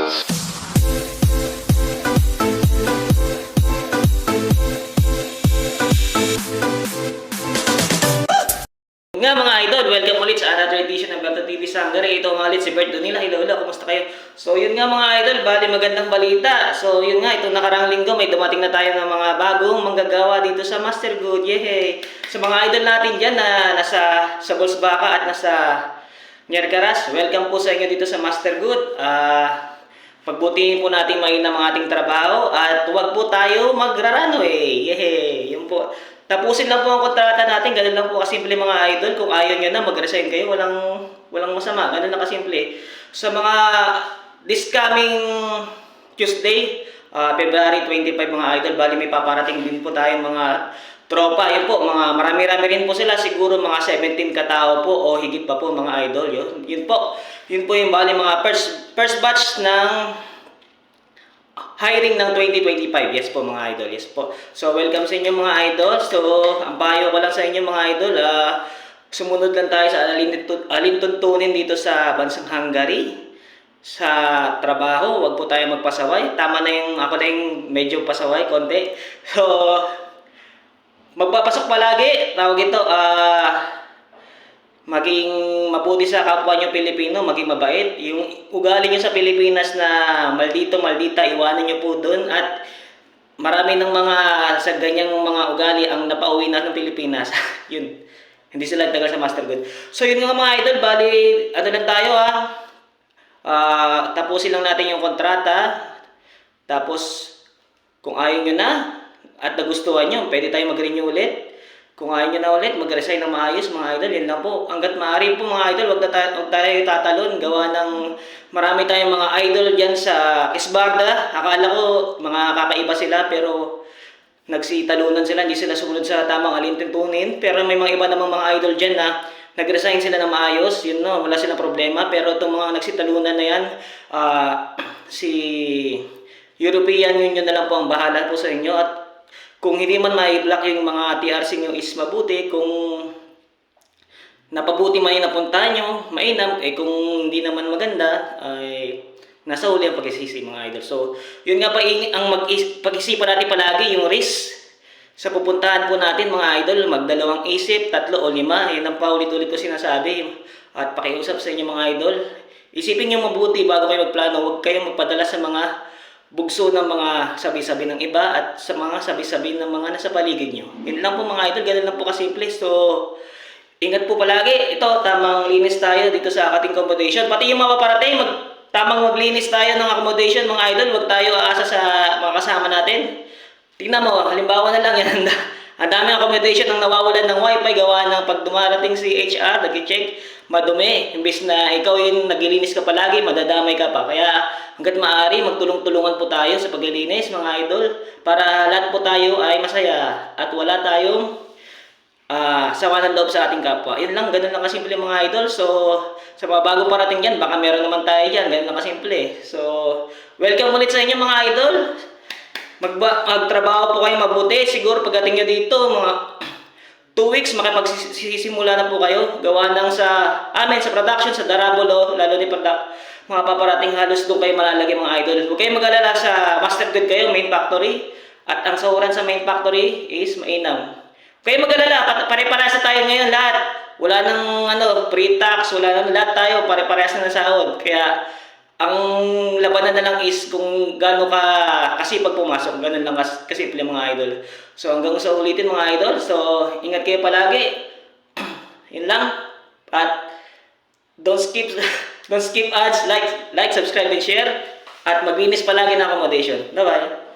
Nga mga idol, welcome ulit sa another edition ng Berto TV Sangare. Ito nga ulit si Bert Donila. Hello, hello, kumusta kayo? So yun nga mga idol, bali magandang balita. So yun nga, itong nakarang linggo may dumating na tayo ng mga bagong manggagawa dito sa Master Good. Yehey! Sa mga idol natin dyan na nasa sa Bolsbaka at nasa Nyercaras, welcome po sa inyo dito sa Master Good. Ah... Pagbutihin po natin mainam ang ating trabaho at huwag po tayo magrarano eh. Yehey! Yun po. Tapusin lang po ang kontrata natin. Ganun lang po kasimple mga idol. Kung ayaw nyo na, mag-resign kayo. Walang, walang masama. Ganun lang kasimple. Sa mga this coming Tuesday, ah, February 25 mga idol, bali may paparating din po tayong mga tropa. Yun po, mga marami-rami rin po sila. Siguro mga 17 katao po o higit pa po mga idol. Yun, yun po. Yun po yung bali mga first, first batch ng hiring ng 2025. Yes po mga idol. Yes po. So welcome sa inyo mga idol. So ang payo ko lang sa inyo mga idol, ah, sumunod lang tayo sa alintun- alintuntunin dito sa bansang Hungary sa trabaho, wag po tayo magpasaway. Tama na yung ako na yung medyo pasaway konti. So magpapasok palagi, tawag ito, ah maging mabuti sa kapwa nyo Pilipino, maging mabait. Yung ugali nyo sa Pilipinas na maldito, maldita, iwanan nyo po doon. At marami ng mga sa ganyang mga ugali ang napauwi na ng Pilipinas. yun. Hindi sila tagal sa Master Good. So yun nga mga idol, bali, ano lang tayo ha. Ah, tapusin lang natin yung kontrata. Tapos, kung ayaw nyo na, at nagustuhan nyo, pwede tayo mag-renew ulit. Kung ayaw nyo na ulit, mag-resign ng maayos mga idol. Yan lang po. Hanggat maaari po mga idol, wag, na tayo, wag tayo tatalon. Gawa ng marami tayong mga idol dyan sa Isbarda. Akala ko mga kakaiba sila pero nagsitalunan sila. Hindi sila sumunod sa tamang alintuntunin. Pero may mga iba namang mga idol dyan na nag-resign sila ng maayos. Yun no, wala silang problema. Pero itong mga nagsitalunan na yan, ah, si European Union na lang po ang bahala po sa inyo. At kung hindi man ma-block yung mga TRC nyo is mabuti, kung napabuti man yung napunta nyo, mainam, eh kung hindi naman maganda, ay nasa uli ang pag-isisi mga idol. So, yun nga pa ang pag-isipan natin palagi yung risk sa pupuntahan po natin mga idol, magdalawang isip, tatlo o lima, yan ang paulit-ulit ko sinasabi. At pakiusap sa inyo mga idol, isipin nyo mabuti bago kayo magplano, huwag kayong magpadala sa mga bugso ng mga sabi-sabi ng iba at sa mga sabi-sabi ng mga nasa paligid nyo. Yun lang po mga idol, ganun lang po kasimple. So, ingat po palagi. Ito, tamang linis tayo dito sa ating accommodation. Pati yung mga paparating, mag, tamang maglinis tayo ng accommodation mga idol. Huwag tayo aasa sa mga kasama natin. Tingnan mo, halimbawa na lang yan. Ang daming accommodation ang nawawalan ng wifi gawa ng pag dumarating si HR, nag-check, madumi. Imbis na ikaw yung naglilinis ka palagi, madadamay ka pa. Kaya hanggat maaari, magtulong-tulungan po tayo sa paglilinis mga idol para lahat po tayo ay masaya at wala tayong ah sama ng loob sa ating kapwa. Yun lang, ganun lang kasimple mga idol. So, sa mga bago parating dyan, baka meron naman tayo dyan. Ganun lang kasimple. So, welcome ulit sa inyo mga idol. Magba magtrabaho po kayo mabuti. Siguro pagdating nyo dito, mga 2 weeks, makipagsisimula na po kayo. Gawa ng sa amin, sa production, sa Darabolo, lalo ni pag mga paparating halos doon kayo malalagay mga idol. Huwag kayong mag-alala sa Master Good kayo, main factory. At ang sahuran sa main factory is mainam. Huwag kayong mag-alala, pare-parehas tayo ngayon lahat. Wala nang ano, pre-tax, wala nang lahat tayo, pare-parehas na sahod. Kaya ang labanan na lang is kung gaano ka kasipag pumasok, ganun lang kas kasimple mga idol. So hanggang sa ulitin mga idol, so ingat kayo palagi. Yun lang. At don't skip don't skip ads, like like, subscribe and share at maglinis palagi ng accommodation. Bye-bye.